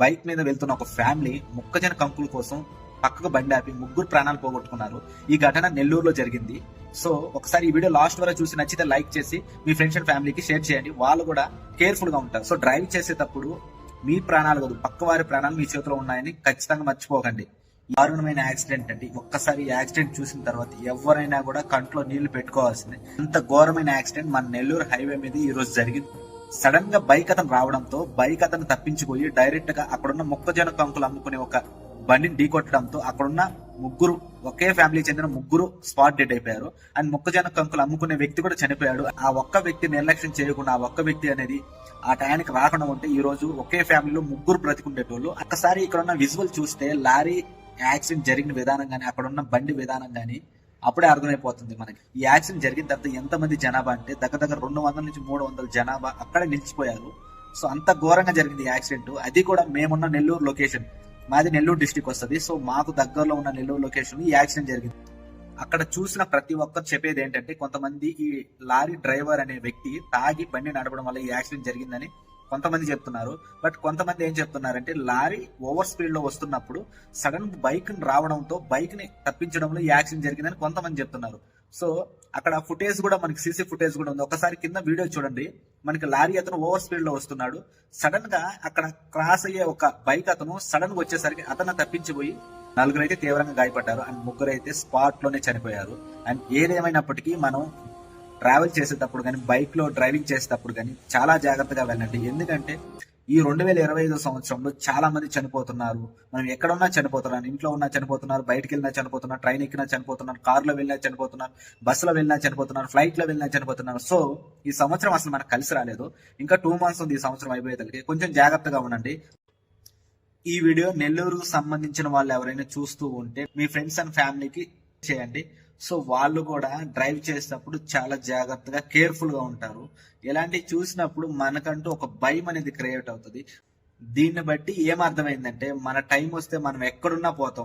Bike మీద వెళ్తున్న ఒక ఫ్యామిలీ మొక్కజన కంకుల కోసం పక్కకు బండి ఆపి ముగ్గురు ప్రాణాలు పోగొట్టుకున్నారు. ఈ ఘటన నెల్లూరులో జరిగింది. సో ఒకసారి ఈ వీడియో లాస్ట్ వరకు చూసి నచ్చితే లైక్ చేసి మీ ఫ్రెండ్స్ అండ్ ఫ్యామిలీకి షేర్ చేయండి. వాళ్ళు కూడా కేర్ఫుల్గా ఉంటారు. సో డ్రైవ్ చేసేటప్పుడు మీ ప్రాణాలు కాదు పక్క వారి ప్రాణాలు మీ చేతిలో ఉన్నాయని ఖచ్చితంగా మర్చిపోకండి. దారుణమైన యాక్సిడెంట్ అండి. ఒక్కసారి యాక్సిడెంట్ చూసిన తర్వాత ఎవరైనా కూడా కంట్లో నీళ్ళు పెట్టుకోవాల్సిందే. అంత ఘోరమైన యాక్సిడెంట్ మన నెల్లూరు హైవే మీద ఈ రోజు జరిగింది. సడన్గా బైక్ అతను రావడంతో బైక్ అతను తప్పించిపోయి డైరెక్ట్గా అక్కడున్న మొక్కజొన్న కంకులు అమ్ముకునే ఒక బండిని ఢీకొట్టడంతో అక్కడున్న ముగ్గురు ఒకే ఫ్యామిలీ చెందిన ముగ్గురు స్పాట్ డెడ్ అయిపోయారు. అండ్ మొక్కజొన్న కంకులు అమ్ముకునే వ్యక్తి కూడా చనిపోయాడు. ఆ ఒక్క వ్యక్తి నిర్లక్ష్యం చేయకుండా ఆ ఒక్క వ్యక్తి అనేది ఆ టయానికి రాకుండా ఉంటే ఈ రోజు ఒకే ఫ్యామిలీలో ముగ్గురు బ్రతికుండేటోళ్ళు. ఒక్కసారి ఇక్కడ ఉన్న విజువల్ చూస్తే లారీ యాక్సిడెంట్ జరిగిన విధానం గానీ అక్కడ ఉన్న బండి విధానం గానీ అప్పుడే అర్థమైపోతుంది మనకి. ఈ యాక్సిడెంట్ జరిగిన తర్వాత ఎంతమంది జనాభా అంటే దగ్గర దగ్గర రెండు వందల నుంచి మూడు వందల జనాభా అక్కడే నిలిచిపోయారు. సో అంత ఘోరంగా జరిగింది ఈ యాక్సిడెంట్. అది కూడా మేమున్న నెల్లూరు లొకేషన్. మాది నెల్లూరు డిస్టిక్ వస్తుంది. సో మాకు దగ్గరలో ఉన్న నెల్లూరు లొకేషన్ ఈ యాక్సిడెంట్ జరిగింది. అక్కడ చూసిన ప్రతి ఒక్కరు చెప్పేది ఏంటంటే కొంతమంది ఈ లారీ డ్రైవర్ అనే వ్యక్తి తాగి బండి నడపడం వల్ల ఈ యాక్సిడెంట్ జరిగిందని కొంతమంది చెప్తున్నారు. బట్ కొంతమంది ఏం చెప్తున్నారంటే లారీ ఓవర్ స్పీడ్లో వస్తున్నప్పుడు సడన్ బైక్ రావడంతో బైక్ని తప్పించడంలో ఈ యాక్సిడెంట్ జరిగిందని కొంతమంది చెప్తున్నారు. సో అక్కడ ఫుటేజ్ కూడా మనకి సీసీ ఫుటేజ్ కూడా ఉంది. ఒకసారి కింద వీడియో చూడండి. మనకి లారీ అతను ఓవర్ స్పీడ్లో వస్తున్నాడు. సడన్గా అక్కడ క్రాస్ అయ్యే ఒక బైక్ అతను సడన్గా వచ్చేసరికి అతను తప్పించిపోయి నలుగురు అయితే తీవ్రంగా గాయపడ్డారు. అండ్ ముగ్గురు అయితే స్పాట్లోనే చనిపోయారు. అండ్ ఏదేమైనప్పటికీ మనం ట్రావెల్ చేసేటప్పుడు కానీ బైక్లో డ్రైవింగ్ చేసేటప్పుడు కానీ చాలా జాగ్రత్తగా వెళ్ళండి. ఎందుకంటే ఈ రెండు వేల ఇరవై ఐదో సంవత్సరంలో చాలా మంది చనిపోతున్నారు. మనం ఎక్కడున్నా చనిపోతున్నారు ఇంట్లో ఉన్నా చనిపోతున్నారు. బయటకు వెళ్ళినా చనిపోతున్నారు. ట్రైన్ ఎక్కినా చనిపోతున్నారు. కార్లో వెళ్ళినా చనిపోతున్నారు. బస్సులో వెళ్ళినా చనిపోతున్నారు. ఫ్లైట్లో వెళ్ళినా చనిపోతున్నారు. సో ఈ సంవత్సరం అసలు మనకు కలిసి రాలేదు. ఇంకా టూ మంత్స్ ఉంది ఈ సంవత్సరం అయిపోయేదానికి కొంచెం జాగ్రత్తగా ఉండండి. ఈ వీడియో నెల్లూరుకు సంబంధించిన వాళ్ళు ఎవరైనా చూస్తూ ఉంటే మీ ఫ్రెండ్స్ అండ్ ఫ్యామిలీకి చేయండి. సో వాళ్ళు కూడా డ్రైవ్ చేసేటప్పుడు చాలా జాగ్రత్తగా కేర్ఫుల్గా ఉంటారు. ఇలాంటివి చూసినప్పుడు మనకంటూ ఒక భయం అనేది క్రియేట్ అవుతుంది. దీన్ని బట్టి ఏం అర్థమైందంటే మన టైం వస్తే మనం ఎక్కడున్నా పోతాం.